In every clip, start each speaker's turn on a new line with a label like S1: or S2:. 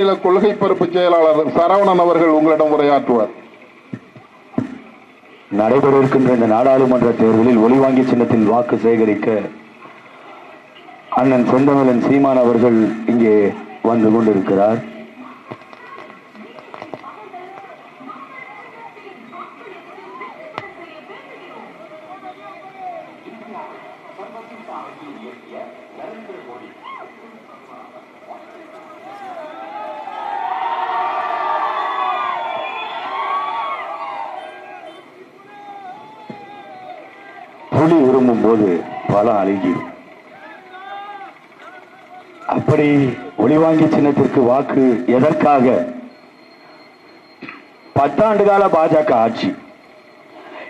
S1: மாநில கொள்கை பொறுப்பு செயலாளர் சரவணன் அவர்கள் உங்களிடம் உரையாற்றுவார்.
S2: நடைபெற இருக்கின்ற இந்த நாடாளுமன்ற தேர்தலில் ஒளிவாங்கி சின்னத்தில் வாக்கு சேகரிக்க அண்ணன் செந்தமிழன் சீமான் அவர்கள் இங்கே வந்து கொண்டிருக்கிறார். புலி விரும்பும் போது பலம் அழுகிடும். அப்படி ஒளிவாங்கி சின்னத்திற்கு வாக்கு எதற்காக? பத்தாண்டு கால பாஜக ஆட்சி.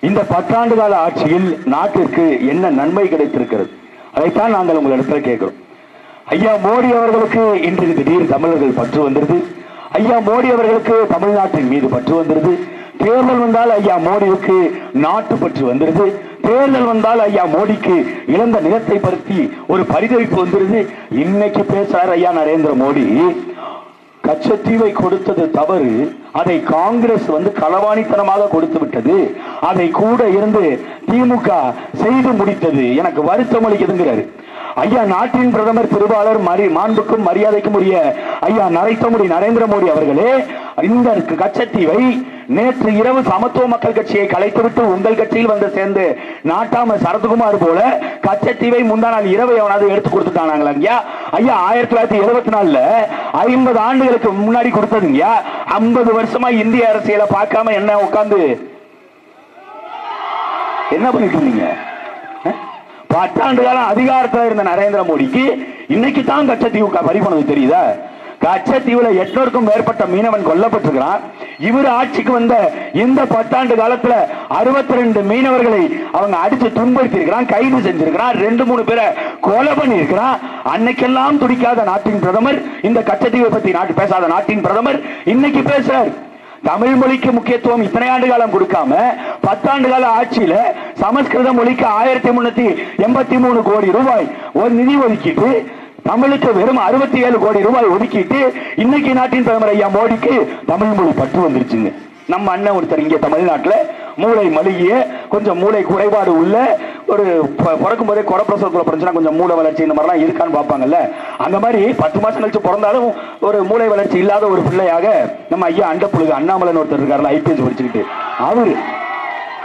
S2: இந்த பத்தாண்டு கால ஆட்சியில் நாட்டிற்கு என்ன நன்மை கிடைத்திருக்கிறது? அதைத்தான் நாங்கள் உங்களிடத்தில் கேட்கிறோம். ஐயா மோடி அவர்களுக்கு இன்று திடீர் தமிழர்கள் பற்று வந்திருது. ஐயா மோடி அவர்களுக்கு தமிழ்நாட்டின் மீது பற்று வந்திருது. தேர்தல் வந்தால் ஐயா மோடிக்கு நாட்டு பற்று வந்திருது. தேர்தல் வந்தால் ஐயா மோடிக்கு இழந்த நிலத்தை பற்றி ஒரு பரிதவிப்பு வந்துருது. இன்னைக்கு பேசுறாரு ஐயா நரேந்திர மோடி. கச்சத்தீவை கொடுத்தது தவறு. அதை காங்கிரஸ் வந்து களவாணித்தனமாக கொடுத்து விட்டது. அதை கூட இருந்து திமுக செய்து முடித்தது. எனக்கு வருத்தம் அளிக்குதுங்கிறாரு. ஐயா நாட்டின் பிரதமர் திருவாளர் மரி மாண்புக்கும் மரியாதைக்கும் உரிய ஐயா நரைத்தமுடி நரேந்திர மோடி அவர்களே இந்த கச்சத்தீவை. நேற்று இரவு சமத்துவ மக்கள் கட்சியை கலைத்துவிட்டு உங்கள் கட்சியில் வந்து சேர்ந்து நாட்டாம சரத்குமார் போல கச்சத்தீவை முந்தா நாள் இரவு எவனாவது எடுத்து கொடுத்துட்டானாங்களா ஐயா ஐயா ஆயிரத்தி தொள்ளாயிரத்தி எழுபத்தி நாலுல ஐம்பது ஆண்டுகளுக்கு முன்னாடி கொடுத்ததுங்க ஐம்பது வருஷமா இந்திய அரசியலை பார்க்காம என்ன உட்காந்து என்ன பண்ணிட்டு இருந்தீங்க? பத்தாண்டு காலம் அதிகாரத்தில் இருந்த நரேந்திர மோடிக்கு இன்னைக்கு தான் கச்சத்தீவு பறி போனது தெரியுதா? கச்சத்தீவுல எட்நூறுக்கும் மேற்பட்ட மீனவன் கொல்லப்பட்டிருக்கிறான். இவர் ஆட்சிக்கு வந்த இந்த பத்தாண்டு காலத்துல அறுபத்தி ரெண்டு மீனவர்களை அவங்க அடிச்சு துன்படுத்தி இருக்கிறான் கைது செஞ்சிருக்கிறான். ரெண்டு மூணு பேரை கொலை பண்ணியிருக்கிறான். அன்னைக்கெல்லாம் துடிக்காத நாட்டின் பிரதமர் இந்த கச்சத்தீவை பத்தி நாட்டு பேசாத நாட்டின் பிரதமர் இன்னைக்கு பேசுறார். தமிழ் மொழிக்கு முக்கியத்துவம் இத்தனை ஆண்டு காலம் கொடுக்காம பத்தாண்டு கால ஆட்சியில சமஸ்கிருத மொழிக்கு ஆயிரத்தி முன்னூத்தி எண்பத்தி மூணு கோடி ரூபாய் ஒரு நிதி ஒதுக்கிட்டு தமிழுக்கு வெறும் அறுபத்தி ஏழு கோடி ரூபாய் ஒதுக்கிட்டு இன்னைக்கு நாட்டின் பிரதமர் ஐயா மோடிக்கு தமிழ் மொழி பற்று வந்துருச்சுங்க. நம்ம அண்ணன் ஒருத்தர் இங்கே தமிழ்நாட்டில் மூளை மழுகிய கொஞ்சம் மூளை குறைபாடு உள்ள ஒரு ப- பிறக்கும் போதே குறப்பிரசவத்தில் பிறந்துச்சுன்னா கொஞ்சம் மூளை வளர்ச்சி இந்த மாதிரிலாம் இருக்கான்னு பார்ப்பாங்கல்ல. அந்த மாதிரி பத்து மாதம் கழிச்சு பிறந்தாலும் ஒரு மூளை வளர்ச்சி இல்லாத ஒரு பிள்ளையாக நம்ம ஐயா அண்டப்புழுகு அண்ணாமலைன்னு ஒருத்தர் இருக்காருல்ல ஐபிஎஸ் படிச்சுக்கிட்டு. அவரு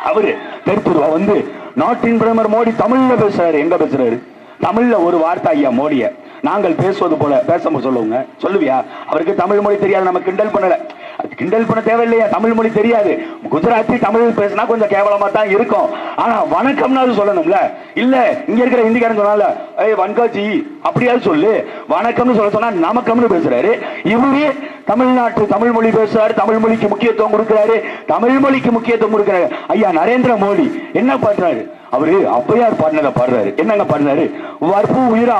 S2: அவரு தெருத்துருவா வந்து நாட்டின் பிரதமர் மோடி தமிழ்ல பேசுறாரு. எங்க பேசுறாரு? தமிழ்ல ஒரு வார்த்தை ஐயா மோடியை. நாங்கள் பேசுவது போல பேச சொல்லுங்க. சொல்லுவியா? அவருக்கு தமிழ் மொழி தெரியாது நம்ம கிண்டல் பண்ணல. அது கிண்டல் பண்ண தேவையில்லையா? தமிழ் மொழி தெரியாது. குஜராத்தி தமிழ் பேசினா கொஞ்சம் கேவலமா தான் இருக்கும். ஆனா வணக்கம்னு சொல்லணும்ல? இல்ல இங்க இருக்கிற ஹிந்திக்காரன் சொன்னால ஏய் வன்காஜி அப்படியாவது சொல்லு. வணக்கம்னு சொல்ல சொன்னா நமக்கம்னு பேசுறாரு. இவரே தமிழ்நாட்டு தமிழ் மொழி பேசுறாரு தமிழ் மொழிக்கு முக்கியத்துவம் கொடுக்கிறாரு தமிழ் மொழிக்கு முக்கியத்துவம் கொடுக்கிறாரு. ஐயா நரேந்திர மோடி என்ன பண்றாரு அவரு அப்பையார் பாடினதை பாடுறாரு. என்னங்க பாடுறாரு? வற்பு உயிரா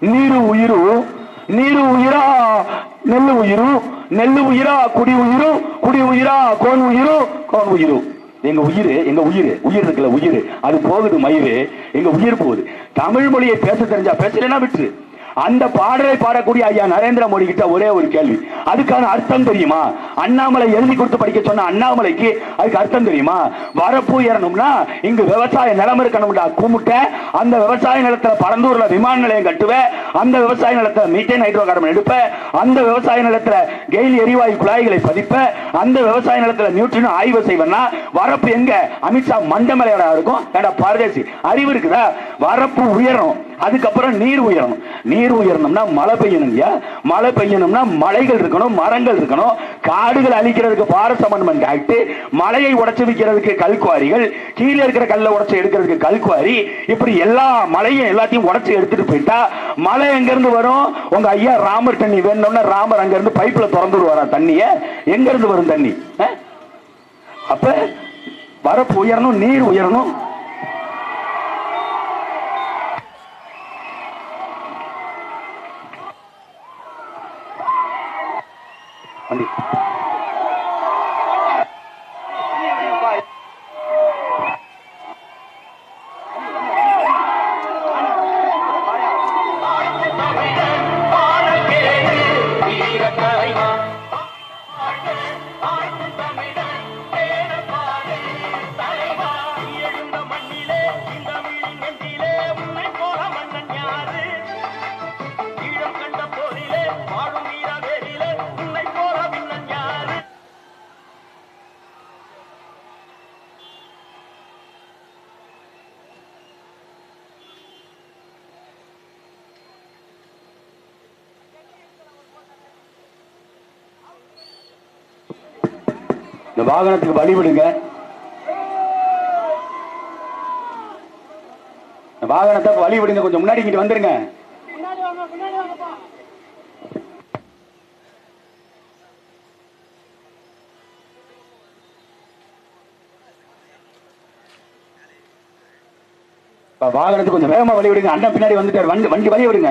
S2: நீரு உயிரு நீரு உயிரா நெல் உயிரு நெல்லு உயிரா குடி உயிரு குடி உயிரா கோன் உயிரு கோன் உயிரு. எங்க உயிர் எங்க உயிர் உயிர் இருக்குல்ல உயிர். அது போகுது மயிறு எங்க உயிர் போகுது. தமிழ் மொழியை பேச தெரிஞ்சா பேசலைன்னா விட்டுரு. அந்த பாடலை பாடக்கூடிய ஐயா நரேந்திர மோடி கிட்ட ஒரே ஒரு கேள்வி. அதுக்கான அர்த்தம் தெரியுமா? அண்ணாமலை எழுதி கொடுத்து படிக்க சொன்ன அண்ணாமலைக்கு அதுக்கு அர்த்தம் தெரியுமா? வரப்பு ஏறணும்னா இங்கு விவசாய நிலம் இருக்கணும்டா கும்பிட்ட அந்த விவசாய நிலத்துல பரந்தூர்ல விமான நிலையம் கட்டுவேன் அந்த விவசாய நிலத்துல மீத்தேன் ஹைட்ரோ கார்பன் எடுப்ப. அந்த விவசாய நிலத்துல கெயில் எரிவாயு குழாய்களை பதிப்ப. அந்த விவசாய நிலத்துல நியூட்ரினும் ஆய்வு செய்வேன்னா வரப்பு எங்க? அமித்ஷா மண்டமலையோட இருக்கும். ஏடா பரதேசி அறிவு இருக்குதா? வரப்பு உயரணும். அதுக்கப்புறம் நீர் உயரணும். நீர் உயரணும்னா மழை பெய்யணுங்கய்யா. மழை பெய்யணும்னா மலைகள் இருக்கணும் மரங்கள் இருக்கணும். காடுகள் அழிக்கிறதுக்கு ஃபாரஸ்ட் அமெண்ட்மெண்ட் ஆக்ட் மலையை உடைச்சு வைக்கிறதுக்கு கல்குவாரிகள் கீழே இருக்கிற கல்லை உடைச்சு எடுக்கிறதுக்கு கல்குவாரி இப்படி எல்லா மலையும் எல்லாத்தையும் உடைச்சு எடுத்துட்டு போயிட்டா மழை எங்கிருந்து வரும்? உங்க ஐயா ராமர் தண்ணி வேணும்னா ராமர் அங்கிருந்து பைப்ல திறந்து தண்ணியை? தண்ணிய வரும் தண்ணி? அப்ப வரப்பு உயரணும் நீர் உயரணும்.
S3: இந்த
S2: வாகனத்துக்கு வழிபடுங்க விடுங்க இந்த வாகனத்தை வழி விடுங்க கொஞ்சம் முன்னாடி இங்கிட்டு வந்துருங்க. வாகனத்துக்கு கொஞ்சம் வேகமா வழி விடுங்க. அண்ணன் பின்னாடி வந்துட்டார். வண்டி வண்டி வழி விடுங்க.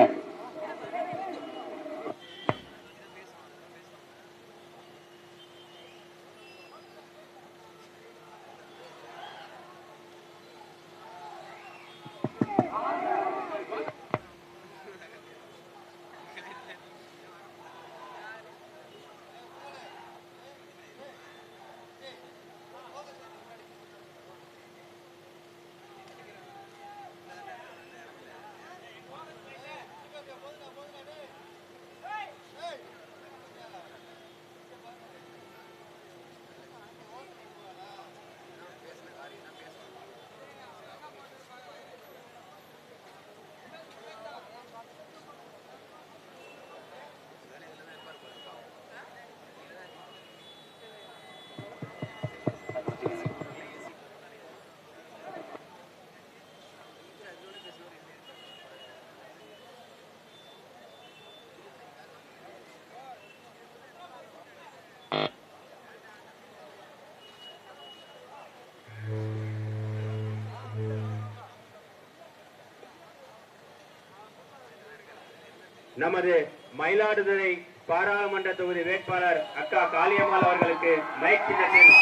S4: நமது மயிலாடுதுறை பாராளுமன்ற தொகுதி வேட்பாளர் அக்கா காளியம்மாள் அவர்களுக்கு மைக் சின்னத்தில்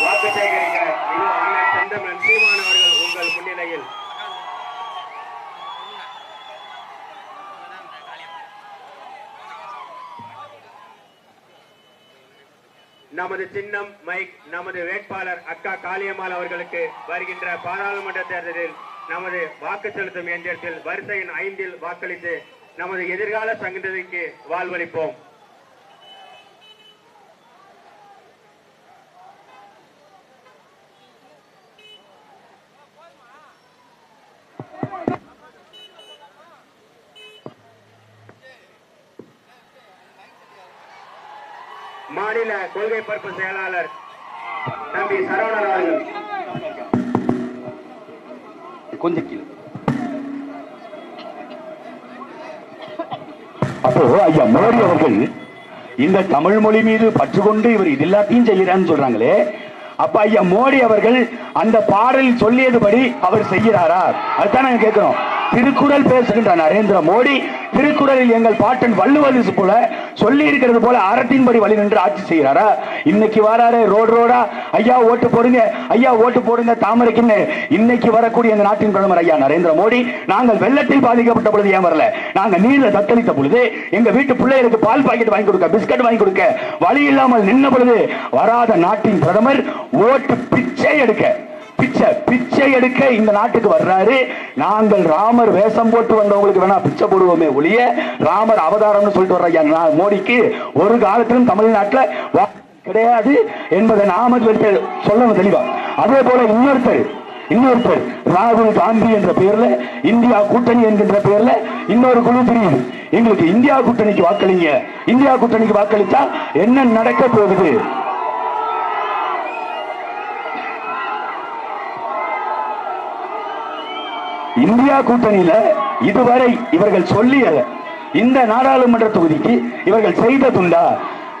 S4: வாக்கு சேகரிக்க இது அண்ணன் சீமான் அவர்கள் உங்கள் முன்னிலையில். நமது சின்னம் மைக் நமது வேட்பாளர் அக்கா காளியம்மாள் அவர்களுக்கு வருகின்ற பாராளுமன்ற தேர்தலில் நமது வாக்கு செலுத்தும் எந்திரத்தில் வரிசையின் ஐந்தில் வாக்களித்து நமது எதிர்கால சங்கதிக்கு வாழ்வளிப்போம். மாநில கொள்கை பரப்பு செயலாளர் தம்பி சரவணன் அவர்கள்.
S2: கொஞ்சம் கீழே. அப்போ ஐயா மோடி அவர்கள் இந்த தமிழ் மொழி மீது பற்று கொண்டு இவர் இது எல்லாத்தையும் செய்கிறான்னு சொல்றாங்களே அப்ப ஐயா மோடி அவர்கள் அந்த பாடலில் சொல்லியதுபடி அவர் செய்கிறாரா? அதுதான் நாங்க கேட்கிறோம். திருக்குறள் பேசுகின்ற நரேந்திர மோடி திருக்குறளில் எங்கள் பாட்டன் வள்ளுவது போல சொல்லி இருக்கிறது போல அறத்தின்படி வழி நின்று ஆட்சி செய்கிறாரா? இன்னைக்கு வராரு ரோடு ரோடா? ஐயா ஓட்டு போடுங்க. ஐயா ஓட்டு போடுங்க தாமரைக்குன்னு. இன்னைக்கு வரக்கூடிய இந்த நாட்டின் பிரதமர் ஐயா நரேந்திர மோடி நாங்கள் வெள்ளத்தில் பாதிக்கப்பட்ட பொழுது ஏன் வரல? நாங்க நீர்ல தத்தளித்த பொழுது எங்க வீட்டு பிள்ளைகளுக்கு பால் பாக்கெட் வாங்கி கொடுக்க பிஸ்கட் வாங்கி கொடுக்க வழி இல்லாமல் நின்ன பொழுது வராத நாட்டின் பிரதமர் ஓட்டு பிச்சை எடுக்க பிச்சை பிச்சை எடுக்க இந்த நாட்டுக்கு வர்றாரு. நாங்கள் ராமர் வேஷம் போட்டு வந்தவங்களுக்கு வேணா பிச்சை போடுவோமே ஒழிய ராமர் அவதாரம்னு சொல்லிட்டு வர்றாங்க மோடிக்கு. ஒரு காலத்திலும் தமிழ்நாட்டில் வா- கிடையாது என்பதை நாம சொல்லணும் தெளிவா. அதே போல இன்னொருத்தர் இன்னொருத்தர் ராகுல் காந்தி என்ற பெயர்ல இந்தியா கூட்டணி என்கின்ற பெயர்ல இன்னொரு குழு பிரியுது எங்களுக்கு இந்தியா கூட்டணிக்கு வாக்களிங்க. இந்தியா கூட்டணிக்கு வாக்களித்தா என்ன நடக்க போகுது? இந்தியா கூட்டணியில இதுவரை இவர்கள் சொல்லிய இந்த நாடாளுமன்ற தொகுதிக்கு இவர்கள் செய்த துண்டா?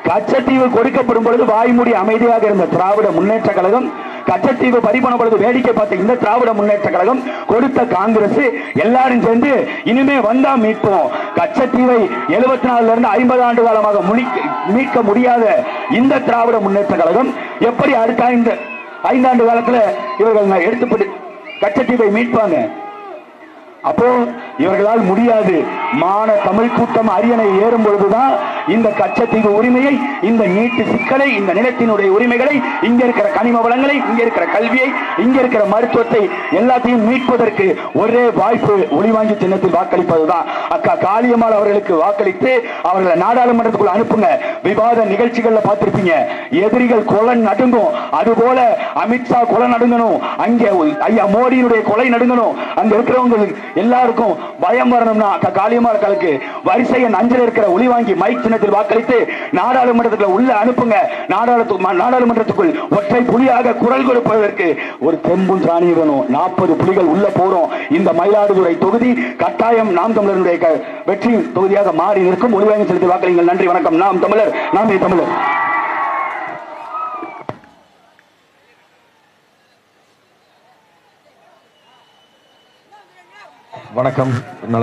S2: கச்சத்தீவு கொடுக்கப்படும் பொழுது வாய்மூடி அமைதியாக இருந்த திராவிட முன்னேற்ற கழகம் கச்சத்தீவு பறிபோன பொழுது வேடிக்கை பார்த்த இந்த திராவிட முன்னேற்ற கழகம் கொடுத்த காங்கிரஸ் எல்லாரும் சேர்ந்து இனிமே வந்தா மீட்போம். கச்சத்தீவை எழுபத்தி நாலுல இருந்து ஐம்பது ஆண்டு காலமாக மீட்க முடியாத இந்த திராவிட முன்னேற்ற கழகம் எப்படி அடுத்த ஐந்து ஐந்தாண்டு காலத்துல இவர்கள் எடுத்து கச்சத்தீவை மீட்பாங்க? அப்போ இவர்களால் முடியாது. மான தமிழ் கூட்டம் அரியணை ஏறும் பொழுதுதான் இந்த கச்சத்தீவு உரிமையை இந்த நீட்டு சிக்கலை இந்த நிலத்தினுடைய உரிமைகளை இங்க இருக்கிற கனிம வளங்களை இங்க இருக்கிற கல்வியை இங்க இருக்கிற மருத்துவத்தை எல்லாத்தையும் மீட்பதற்கு ஒரே வாய்ப்பு ஒளிவாங்கி சின்னத்தில் வாக்களிப்பதுதான். அக்கா காளியம்மாள் அவர்களுக்கு வாக்களித்து அவர்களை நாடாளுமன்றத்துக்குள்ள அனுப்புங்க. விவாத நிகழ்ச்சிகள்ல பார்த்திருப்பீங்க. எதிரிகள் கொலை நடுங்கும். அதுபோல அமித்ஷா கொலை நடுங்கணும். அங்கே ஐயா மோடியினுடைய கொலை நடுங்கணும். அங்க இருக்கிறவங்க எல்லாருக்கும் பயம் வரணும்னா அக்கா காளியம்மாள் கலக்கு வரிசையை எண் இருக்கிற ஒளி வாங்கி மைக் சின்னத்தில் வாக்களித்து நாடாளுமன்றத்துக்குள்ள உள்ள அனுப்புங்க. நாடாளுமன்றத்துக்குள் ஒற்றை புலியாக குரல் கொடுப்பதற்கு ஒரு தெம்பும் சாணி வேணும். நாற்பது புலிகள் உள்ள போறோம். இந்த மயிலாடுதுறை தொகுதி கட்டாயம் நாம் தமிழருடைய வெற்றி தொகுதியாக மாறி நிற்கும். ஒளிவாங்கி செலுத்தி வாக்களிங்கள். நன்றி வணக்கம். நாம் தமிழர் நாம் தமிழர்.
S5: வணக்கம்.